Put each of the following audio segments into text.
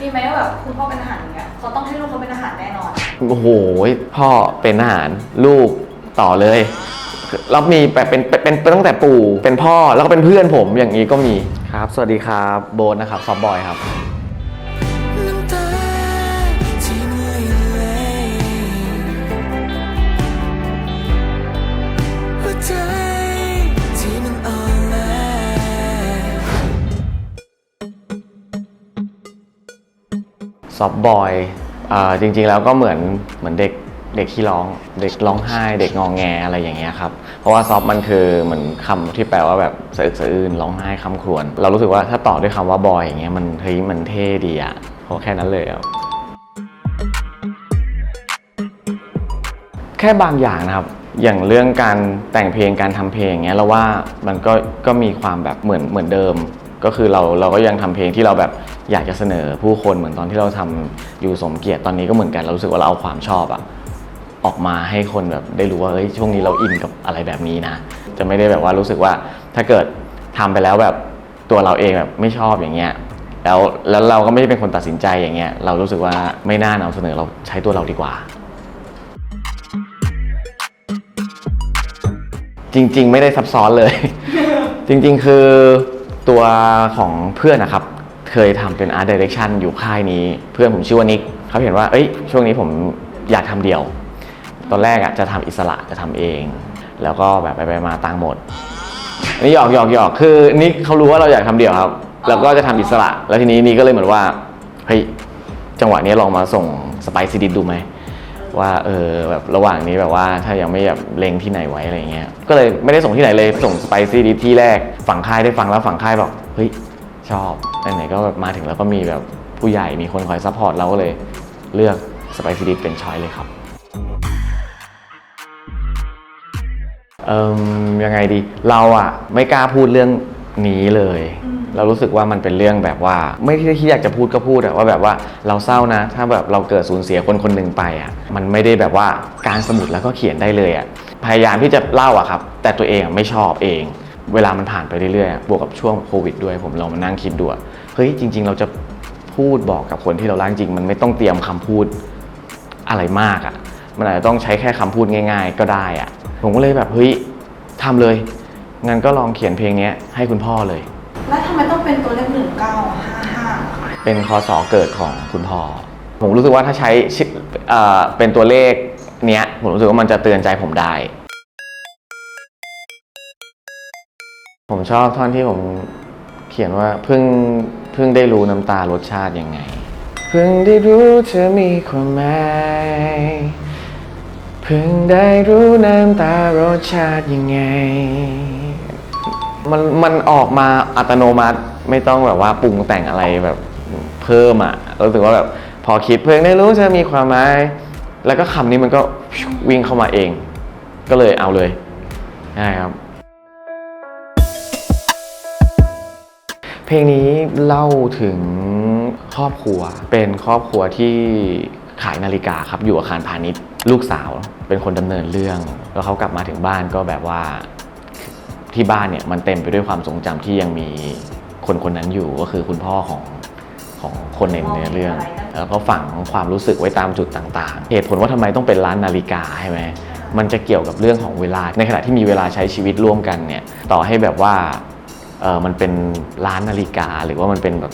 มีไหมว่าแบบคุณพ่อเป็นทหารอย่างเงี้ยเขาต้องให้ลูกเขาเป็นทหารแน่นอน โอ้โหพ่อเป็นทหารลูกต่อเลยแล้วมีแบบเป็นเป็นเป็นเป็นตั้งแต่ปู่เป็นพ่อแล้วก็เป็นเพื่อนผมอย่างนี้ก็มีครับ สวัสดีครับโบนนะครับซอฟบอยครับ น้ำตา ซอฟบอยอ่าจริงๆแล้วก็เหมือนเหมือนเด็กเด็กที่ร้องเด็กร้องไห้ เด็กงองแงอะไรอย่างเงี้ยครับ เพราะว่าซอฟมันคือเหมือนคำที่แปลว่าแบบสะอึกสะอื้นร้องไห้คำครวญเรารู้สึกว่าถ้าต่อด้วยคำว่าบอยอย่างเงี้ยมันเฮ้ยมันเท่ดีอะเพราะแค่นั้นเลยอะแค่บางอย่างนะครับอย่างเรื่องการแต่งเพลงการทำเพลงอย่างเงี้ยเราว่ามันก็ก็มีความแบบเหมือนเหมือนเดิม ก็คือเราเราก็ยังทำเพลงที่เราแบบอยากจะเสนอผู้คนเหมือนตอนที่เราทำอยู่สมเกียรติตอนนี้ก็เหมือนกันเรารู้สึกว่าเราเอาความชอบอะออกมาให้คนแบบได้รู้ว่าเฮ้ยช่วงนี้เราอินกับอะไรแบบนี้นะ จะไม่ได้แบบว่ารู้สึกว่าถ้าเกิดทำไปแล้วแบบตัวเราเองแบบไม่ชอบอย่างเงี้ยแล้วแล้วเราก็ไม่ได้เป็นคนตัดสินใจอย่างเงี้ยเรารู้สึกว่าไม่น่านำเสนอเราใช้ตัวเราดีกว่า จริง ๆ ไม่ได้ซับซ้อนเลย จริง ๆ คือ ตัวของเพื่อนนะครับ เคยทำเป็น art direction อยู่ค่ายนี้ เพื่อนผมชื่อว่านิกเขาเห็นว่า เอ้ย ช่วงนี้ผมอยากทำเดี่ยว ตอนแรกอะจะทำอิสระจะทำเอง แล้วก็แบบไปๆมาตังค์หมดอันนี้หยอกหยอกหยอกคือนิกเขารู้ว่าเราอยากทำเดี่ยวครับ แล้วก็จะทำอิสระ แล้วทีนี้นี่ก็เลยเหมือนว่า เฮ้ย จังหวะนี้ลองมาส่งสไปซิดิดูไหม ว่าเออแบบระหว่างนี้แบบว่าถ้ายังไม่แบบเล็งที่ไหนไว้อะไรเงี้ยก็เลยไม่ได้ส่งที่ไหนเลยส่งสไปซี่ดิที่แรกฝั่งค่ายได้ฟังแล้วฝั่งค่ายบอกเฮ้ยชอบไหนๆก็แบบมาถึงแล้วก็มีแบบผู้ใหญ่มีคนคอยซัพพอร์ตเราก็เลยเลือกสไปซี่ดิเป็นช้อยเลยครับเอ่มยังไงดีเราอะไม่กล้าพูดเรื่อง นี้เลย เรารู้สึกว่ามันเป็นเรื่องแบบว่า ไม่ได้ที่อยากจะพูดก็พูดอะว่าแบบว่าเราเศร้านะ ถ้าแบบเราเกิดสูญเสียคนคนหนึ่งไปอะมันไม่ได้แบบว่าการสมุดแล้วก็เขียนได้เลยอะพยายามที่จะเล่าอะครับ แต่ตัวเองอะไม่ชอบเอง เวลามันผ่านไปเรื่อยๆอะบวกกับช่วงโควิดด้วยผมลองมานั่งคิดดูอะเฮ้ยจริง ๆ เราจะพูดบอกกับคนที่เรารักจริง มันไม่ต้องเตรียมคำพูดอะไรมากอะ่ะมันอาจจะต้องใช้แค่คำพูดง่าย ๆ ก็ได้อะ่ะผมก็เลยแบบเฮ้ยทำเลย งั้นก็ลองเขียนเพลงเนี้ยให้คุณพ่อเลย แล้วทำไมต้องเป็นตัวเลขหนึ่งเก้าห้าห้าเป็นคอสอเกิดของคุณพ่อ ผมรู้สึกว่าถ้าใช้ชื่อเอ่อเป็นตัวเลขเนี้ยผมรู้สึกว่ามันจะเตือนใจผมได้ ผมชอบท่อนที่ผมเขียนว่าเพิ่งเพิ่งได้รู้น้ำตารสชาติยังไง เพิ่งได้รู้เธอมีความหมายเพิ่งได้รู้น้ำตารสชาติยังไง มันมันออกมาอัตโนมัติไม่ต้องแบบว่าปรุงแต่งอะไรแบบเพิ่มอะรู้สึกว่าแบบพอคิดเพิ่งได้รู้เธอมีความหมายแล้วก็คำนี้มันก็วิ่งเข้ามาเอง ก็เลยเอาเลยใช่ครับ เพลงนี้เล่าถึงครอบครัว เป็นครอบครัวที่ขายนาฬิกาครับอยู่อาคารพาณิชย์ ลูกสาวเป็นคนดำเนินเรื่อง แล้วเขากลับมาถึงบ้านก็แบบว่า ที่บ้านเนี่ยมันเต็มไปด้วยความทรงจำที่ยังมีคนคนนั้นอยู่ก็คือคุณพ่อของของคนในเนื้อเรื่องแล้วก็ฝังความรู้สึกไว้ตามจุดต่างๆ เหตุผลว่าทำไมต้องเป็นร้านนาฬิกาใช่ไหมมันจะเกี่ยวกับเรื่องของเวลา ในขณะที่มีเวลาใช้ชีวิตร่วมกันเนี่ยต่อให้แบบว่าเออมันเป็นร้านนาฬิกา หรือว่ามันเป็นแบบ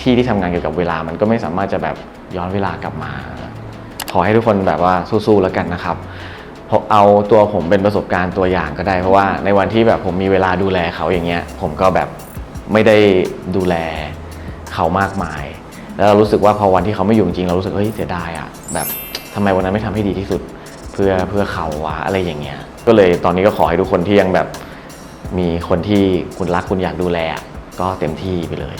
ที่ที่ทำงานเกี่ยวกับเวลา มันก็ไม่สามารถจะแบบย้อนเวลากลับมา ขอให้ทุกคนแบบว่าสู้ๆแล้วกันนะครับ เพราะเอาตัวผมเป็นประสบการณ์ตัวอย่างก็ได้ เพราะว่าในวันที่แบบผมมีเวลาดูแลเขาอย่างเงี้ย ผมก็แบบไม่ได้ดูแลเขามากมาย แล้วเรารู้สึกว่าพอวันที่เขาไม่อยู่จริงเรารู้สึกเฮ้ยเสียดายอะแบบทำไมวันนั้นไม่ทำให้ดีที่สุดเพื่อเพื่อเขาวะอะไรอย่างเงี้ย ก็เลยตอนนี้ก็ขอให้ทุกคนที่ยังแบบมีคนที่คุณรักคุณอยากดูแลก็เต็มที่ไปเลย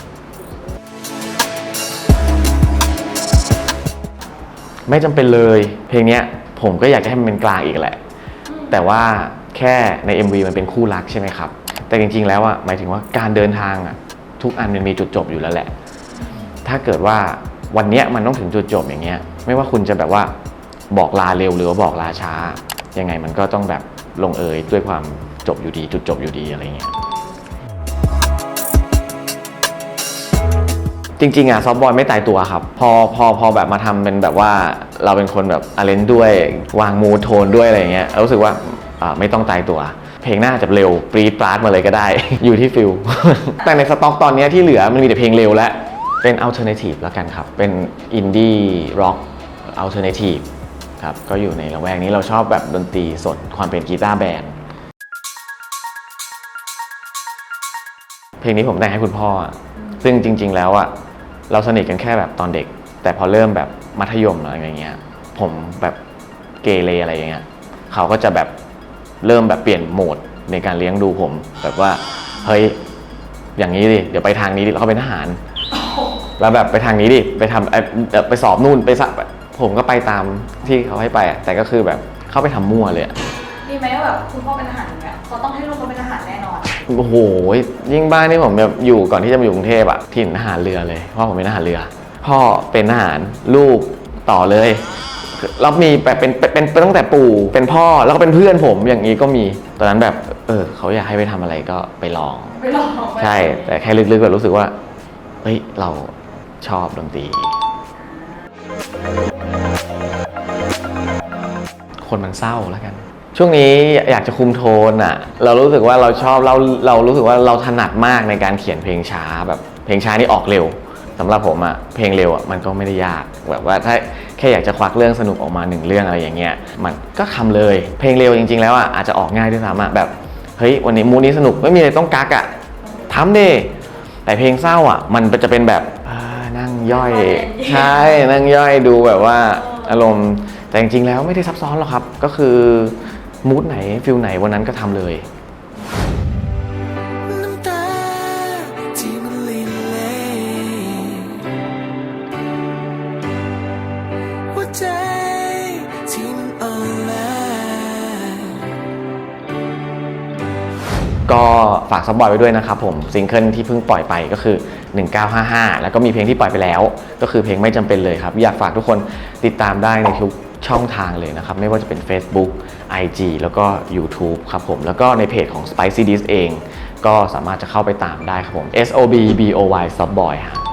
ไม่จำเป็นเลย เพลงเนี้ย ผมก็อยากจะให้มันเป็นกลางอีกแหละ แต่ว่าแค่ใน MV มันเป็นคู่รักใช่ไหมครับ แต่จริง ๆ แล้วอะหมายถึงว่าการเดินทางอะทุกอันมันมีจุดจบอยู่แล้วแหละ ถ้าเกิดว่าวันเนี้ยมันต้องถึงจุดจบอย่างเงี้ย ไม่ว่าคุณจะแบบว่าบอกลาเร็วหรือว่าบอกลาช้า ยังไงมันก็ต้องแบบลงเอยด้วยความจบอยู่ดี จุดจบอยู่ดีอะไรเงี้ย จริงๆอะซอฟต์บอยไม่ตายตัวครับ พอพอพอแบบมาทำเป็นแบบว่าเราเป็นคนแบบอาเลนด้วย วางมูดโทนด้วยอะไรเงี้ยเรารู้สึกว่าไม่ต้องตายตัว เพลงหน้าจะเร็วปรีดปราดมาเลยก็ได้ อยู่ที่ฟิลแต่ในสต็อกตอนนี้ที่เหลือมันมีแต่เพลงเร็วและเป็นอัลเทอร์เนทีฟแล้วกันครับ เป็นอินดี้ร็อกอัลเทอร์เนทีฟครับก็อยู่ในละแวกนี้เราชอบแบบดนตรีสดความเป็นกีตาร์แบนเพลงนี้ผมแต่งให้คุณพ่อ ซึ่งจริง ๆ แล้วอะ เราสนิทกันแค่แบบตอนเด็ก แต่พอเริ่มแบบมัธยมอะไรอย่างเงี้ย ผมแบบเกเรอะไรอย่างเงี้ยเขาก็จะแบบเริ่มแบบเปลี่ยนโหมดในการเลี้ยงดูผม แบบว่าเฮ้ยอย่างนี้ดิเดี๋ยวไปทางนี้ดิแล้วเขาเป็นทหาร แล้วแบบไปทางนี้ดิไปทำไปสอบนู่นไปสะผมก็ไปตามที่เขาให้ไปแต่ก็คือแบบเข้าไปทำมั่วเลยมีไหมว่าแบบคุณพ่อเป็นทหารเงี้ยเขาต้องให้ลูกเขาเป็นทหารแน่นอน โอ้โหยิ่งบ้านที่ผมแบบอยู่ก่อนที่จะมาอยู่กรุงเทพอะถิ่นทหารเรือเลยเพ่อผมเป็นทหารเรือ พ่อเป็นทหารลูกต่อเลยแล้วมีแบบเป็นเป็นเป็นเป็นตั้งแต่ปู่เป็นพ่อแล้วก็เป็นเพื่อนผมอย่างนี้ก็มีตอนนั้นแบบเออเขาอยากให้ไปทำอะไรก็ไปลองไปลองไปใช่ แต่แค่ลึกๆแบบรู้สึกว่าเฮ้ยเราชอบดนตรี คนมันเศร้าแล้วกัน ช่วงนี้อยากจะคุมโทนอะ เรารู้สึกว่าเราชอบเราเรารู้สึกว่าเราถนัดมากในการเขียนเพลงช้าแบบเพลงช้านี่ออกเร็วสำหรับผมอะเพลงเร็วอะมันก็ไม่ได้ยากแบบว่าถ้าแค่อยากจะควักเรื่องสนุกออกมาหนึ่งเรื่องอะไรอย่างเงี้ยมันก็ทำเลย เพลงเร็วจริง ๆ แล้วอะอาจจะออกง่ายด้วยซ้ำอะแบบเฮ้ยวันนี้มูดนี้สนุกไม่มีอะไรต้องกักอะทำเดแต่เพลงเศร้าอะ มันจะเป็นแบบอ่านั่งย่อยใช่นั่งย่อยดูแบบว่าอารมณ์แต่จริงๆแล้วไม่ได้ซับซ้อนหรอกครับ ก็คือ มูดไหนฟิลไหนวันนั้นก็ทำเลย น้ำตาที่มันลินเลหัวใจที่มันอ่อนแอก็ฝากซับบอยไว้ด้วยนะครับผมซิงเกิลที่เพิ่งปล่อยไปก็คือ 1955 แล้วก็มีเพลงที่ปล่อยไปแล้ว ก็คือเพลงไม่จำเป็นเลยครับ อยากฝากทุกคนติดตามได้ในทุกช่องทางเลยนะครับ ไม่ว่าจะเป็น Facebook IG แล้วก็ YouTube ครับผม แล้วก็ในเพจของ Spicy Dish เอง ก็สามารถจะเข้าไปตามได้ครับผม S O B B O Y soft boy ครับ